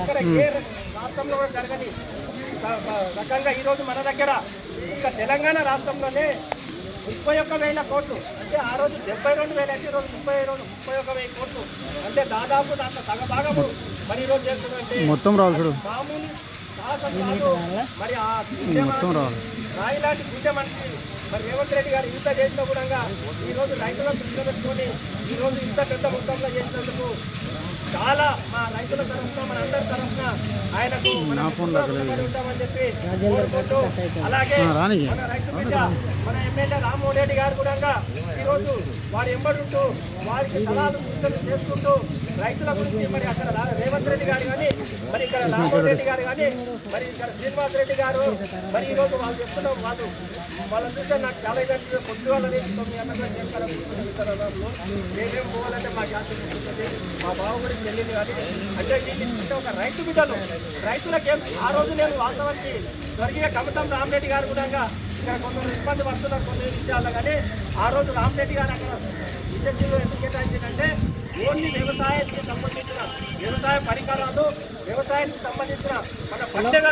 ఎక్కడ ఏ రాష్ట్రంలో కూడా జరగని రకంగా ఈరోజు మన దగ్గర ఇంకా తెలంగాణ రాష్ట్రంలోనే ముప్పై ఒక్క వేల కోట్లు అంటే ఆ రోజు డెబ్బై రెండు వేల అయితే ఈరోజు ముప్పై రెండు ముప్పై ఒక్క వెయ్యి కోట్లు. అంటే దాదాపు దాంట్లో సగభాగము మరి ఈరోజు చేస్తుందంటే మొత్తం రావాలి చూడు. మామూలు సాహసం కాదు మరి ఆ మొత్తం రావాలి. రాయి లాంటి గుడ్డ మనిషి మరి రేవంత్ రెడ్డి గారు ఇంత చేసిన కూడా ఈ రోజు రైతులను దృష్టిలో పెట్టుకొని ఈ రోజు ఇంత పెద్ద మొత్తంలో చేసినందుకు చాలా మా రైతుల తరఫున మన అందరి తరఫున ఆయనకు ఉంటామని చెప్పి కోరుకుంటూ అలాగే మన రైతు బిడ్డ మన ఎమ్మెల్యే రామ్మోహన్ రెడ్డి గారు కూడా ఈ రోజు వారి ఎంబడుంటూ వారికి సలహాలు సూచనలు చేసుకుంటూ రైతుల గురించి మరి అక్కడ రేవంత్ రెడ్డి గారు కానీ మరి ఇక్కడ రామ్మోహన్ రెడ్డి గారు కానీ మరి ఇక్కడ శ్రీనివాస్ రెడ్డి గారు మరి ఈ రోజు వాళ్ళు చెప్తున్నాం వాళ్ళు వాళ్ళని చూస్తే నాకు చాలా ఇదంటే పొద్దు వాళ్ళని తొమ్మిది గంటలకు చేస్తారు మేమేం పోవాలంటే మాకు ఆసక్తి ఉంటుంది మా బావ గురించి తెలియదు కానీ అంటే వీళ్ళు ఒక రైతు బిడ్డలు. రైతులకేం ఆ రోజు నేను వాస్తవానికి స్వర్గీయ కమతం రామరెడ్డి గారు కూడా ఇక్కడ కొందరు ఇబ్బంది పడుతున్నారు కొన్ని విషయాల్లో కానీ ఆ రోజు రామరెడ్డి గారు అక్కడ ఇండస్ట్రీలో ఎందుకు కేటాయించిందంటే ఓన్లీ వ్యవసాయానికి సంబంధించిన వ్యవసాయ పరికరాలు వ్యవసాయానికి సంబంధించిన మన పంటల